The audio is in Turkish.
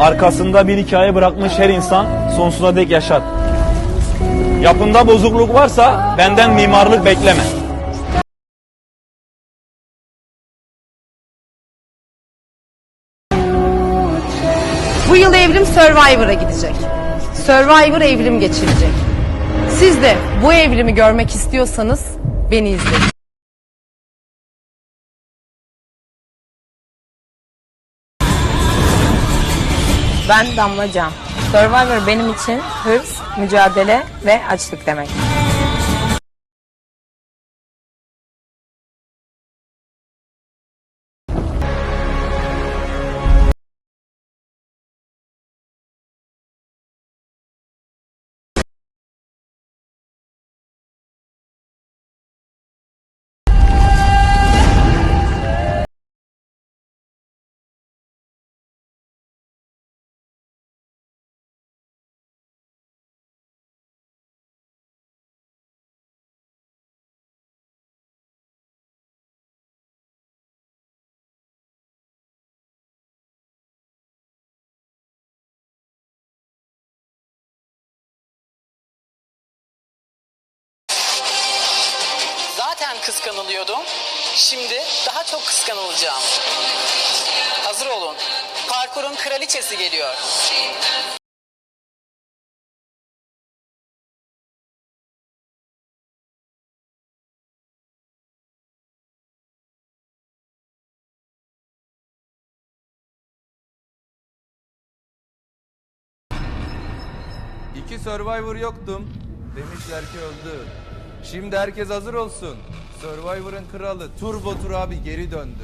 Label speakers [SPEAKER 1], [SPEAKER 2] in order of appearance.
[SPEAKER 1] Arkasında bir hikaye bırakmış her insan sonsuza dek yaşar. Yapında bozukluk varsa benden mimarlık bekleme.
[SPEAKER 2] Bu yıl evrim Survivor'a gidecek. Survivor evrim geçirecek. Siz de bu evrimi görmek istiyorsanız beni izleyin.
[SPEAKER 3] Ben Damla Can. Survivor benim için hırs, mücadele ve açlık demek.
[SPEAKER 4] Zaten kıskanılıyordum. Şimdi daha çok kıskanılacağım. Hazır olun. Parkurun kraliçesi geliyor.
[SPEAKER 5] İki Survivor yoktum. Demişler ki öldü. Şimdi herkes hazır olsun. Survivor'ın kralı Turbo Tur abi geri döndü.